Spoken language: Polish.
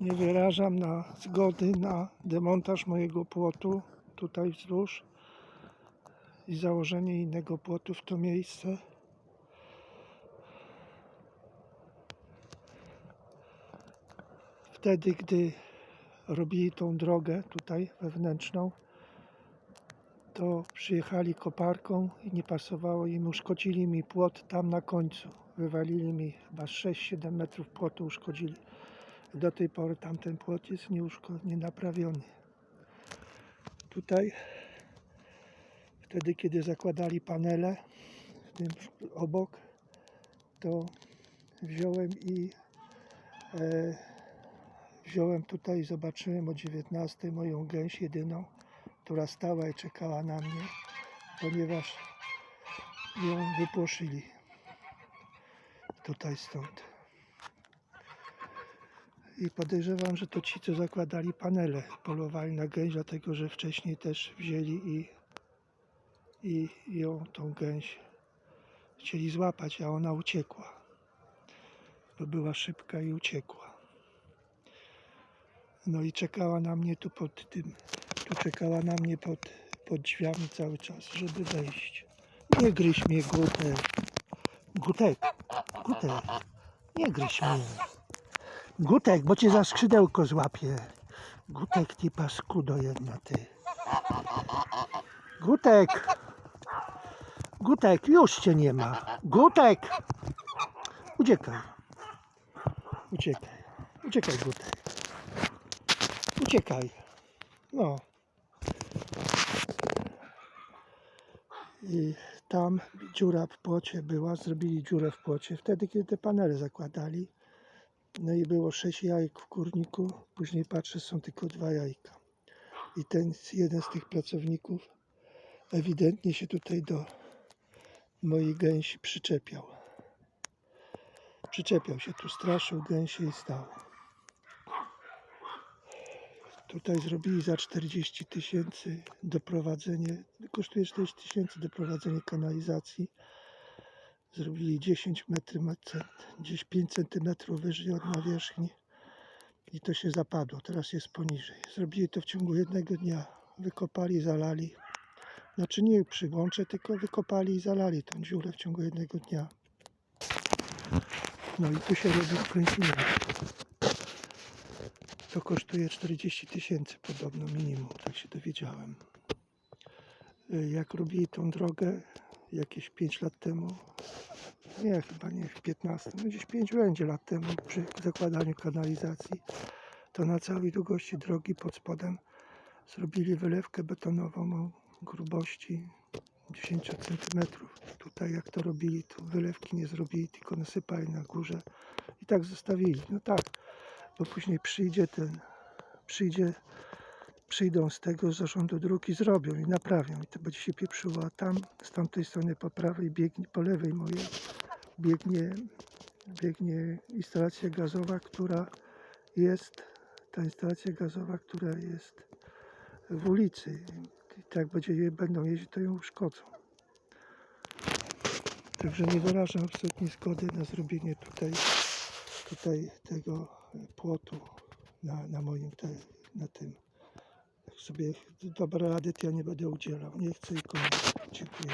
Nie wyrażam na zgody na demontaż mojego płotu tutaj wzdłuż i założenie innego płotu w to miejsce. Wtedy, gdy robili tą drogę tutaj wewnętrzną, to przyjechali koparką i nie pasowało im, uszkodzili mi płot tam na końcu. Wywalili mi chyba 6-7 metrów płotu uszkodzili. Do tej pory tamten płot jest nieuszko- nienaprawiony. Tutaj, wtedy kiedy zakładali panele, w tym obok, to wziąłem i e, wziąłem tutaj, zobaczyłem o 19 moją gęś jedyną, która stała i czekała na mnie, ponieważ ją wypłoszyli tutaj stąd. I podejrzewam, że to ci, co zakładali panele, polowali na gęś, dlatego że wcześniej też wzięli i, i ją, tą gęś, chcieli złapać, a ona uciekła. Bo była szybka i uciekła. No i czekała na mnie tu pod tym, tu czekała na mnie pod, pod drzwiami cały czas, żeby wejść. Nie gryź mnie, Gutek. Gutek, Gutek, nie gryź mnie. Gutek, bo cię za skrzydełko złapie. Gutek, ty paskudo jedna, ty. Gutek! Gutek, już cię nie ma. Gutek! Uciekaj. Uciekaj. Uciekaj, Gutek. Uciekaj. No. I tam dziura w płocie była, zrobili dziurę w płocie wtedy, kiedy te panele zakładali. No i było sześć jajek w kurniku, później patrzę, są tylko dwa jajka. I ten jeden z tych pracowników ewidentnie się tutaj do mojej gęsi przyczepiał. Przyczepiał się tu, straszył gęsie i stał. Tutaj zrobili za 40 tysięcy doprowadzenie, kosztuje 40 tysięcy doprowadzenie kanalizacji. Zrobili 10 metrów, gdzieś 5 centymetrów wyżej od nawierzchni i to się zapadło, teraz jest poniżej. Zrobili to w ciągu jednego dnia, wykopali, zalali. Znaczy nie przy łącze, tylko wykopali i zalali tą dziurę w ciągu jednego dnia. No i tu się robi skręciny. To kosztuje 40 tysięcy podobno minimum, tak się dowiedziałem. Y, Jak robili tą drogę jakieś 5 lat temu, nie chyba nie, w 15, no gdzieś 5 będzie lat temu przy zakładaniu kanalizacji, to na całej długości drogi pod spodem zrobili wylewkę betonową o grubości 10 cm. Tutaj jak to robili, to wylewki nie zrobili, tylko nasypali na górze i tak zostawili. No tak, bo później przyjdzie ten, przyjdzie, przyjdą z tego zarządu dróg i zrobią i naprawią i to będzie się pieprzyło, a tam z tamtej strony po prawej biegnie, po lewej mojej biegnie, biegnie instalacja gazowa, która jest, ta instalacja gazowa, która jest w ulicy. I tak będzie, będą jeździć, to ją uszkodzą. Także nie wyrażam absolutnie zgody na zrobienie tutaj, tutaj tego płotu na, na moim te, na tym. Sobie dobra rady, to ja nie będę udzielał. Nie chcę i koniec. Dziękuję.